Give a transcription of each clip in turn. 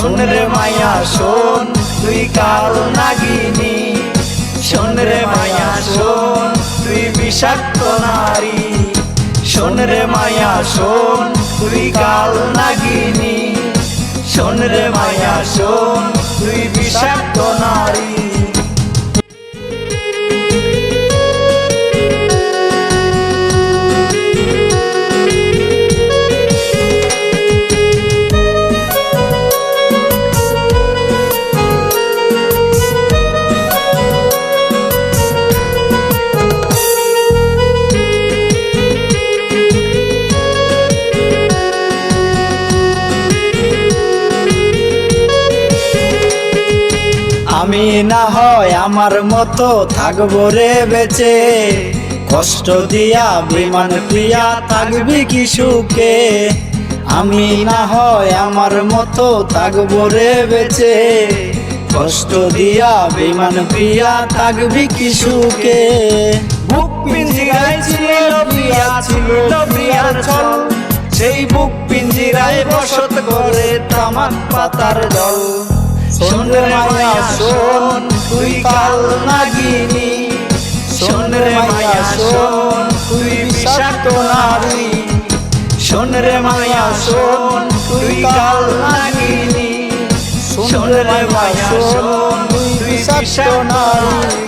শোন রে মায়া, শোন, তুই কাল নাগিনী। শোন রে মায়া, শোন, তুই বিষাক্ত নারী। শোন রে মায়া, শোন, তুই কাল নাগিনী। শোন রে মায়া, শোন, তুই বিষাক্ত নারী। আমি না হয় আমার মতো থাকব রে বেঁচে। কষ্ট দিয়া বিমান প্রিয়া থাকবি কি সুখে। আমি না হয় আমার মতো থাকব রে বেঁচে। কষ্ট দিয়া বিমান প্রিয়া থাকবি কি সুখে। বুক পিঞ্জিরায় ছিল প্রিয়া ছিল প্রিয়ার ছল। সেই বুক পিঞ্জিরায় বসত করে তামাক পাতার দল কাল নাগিনি। শোন রে মায়া, শোন, তুই বিষাক্ত নারী। শোন রে মায়া, শোন, তুই কাল নাগিনি। শোন রে মায়া, শোন, তুই বিষাক্ত নারী।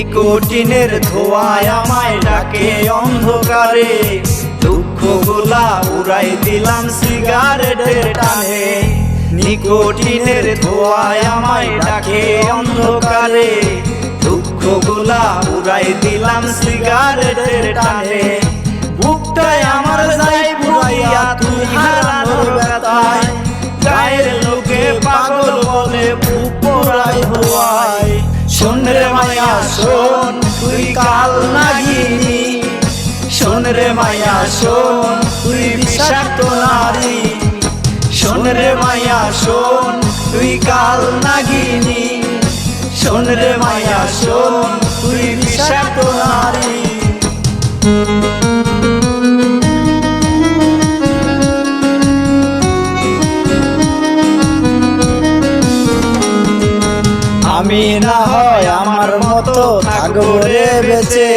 নিকোটিনের ধোয়ায় আমায় ডাকে অন্ধকারে। দুঃখ গোলা উড়াই দিলাম সিগারেটের টানে। নিকোটিনের ধোয়ায় আমায় ডাকে অন্ধকারে। দুঃখ গোলা উড়াই দিলাম সিগারেটের টানে। বুকটায় আমার যাই বুড়াইয়া, তুই হারানোর গায়ের লোকে পাগল বলে বুক পোড়াই হওয়ায় কাল নাগিনী। শোন রে মায়া, শোন, তুই বিষাক্ত নারী। শোন রে মায়া, শোন, তুই কাল নাগিনী। শোন রে মায়া, শোন, তুই বিষাক্ত নারী। আমি না হয় আমার মতো থাকব রে বেঁচে।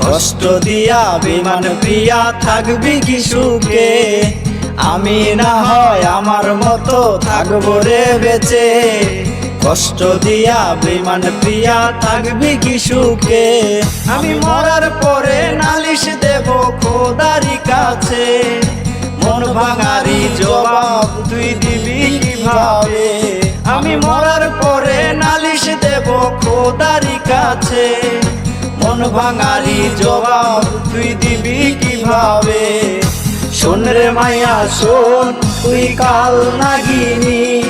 কষ্ট দিয়া বিমান প্রিয়া থাকবি কি সুখে? আমি না হয় আমার মতো থাকব রে বেঁচে। কষ্ট দিয়া বিমান প্রিয়া থাকবি কি সুখে? আমি মরার পরে নালিশ দেব খোদারি কাছে। মন ভাঙারি জবাব তুই দিবি কীভাবে? আমি মরার খোদারি কাছে। মন ভাঙারি জবাব তুই দিবি কীভাবে? শোন রে মাইয়া, শোন, তুই কাল নাগিনী।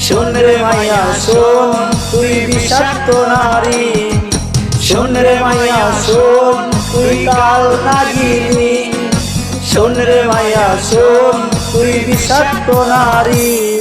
শোন রে মাইয়া, শোন, তুই বিষাক্ত নারী। শোন রে মাইয়া, শোন, তুই কাল নাগিনী। শোন রে মাইয়া, শোন, তুই বিষাক্ত নারী।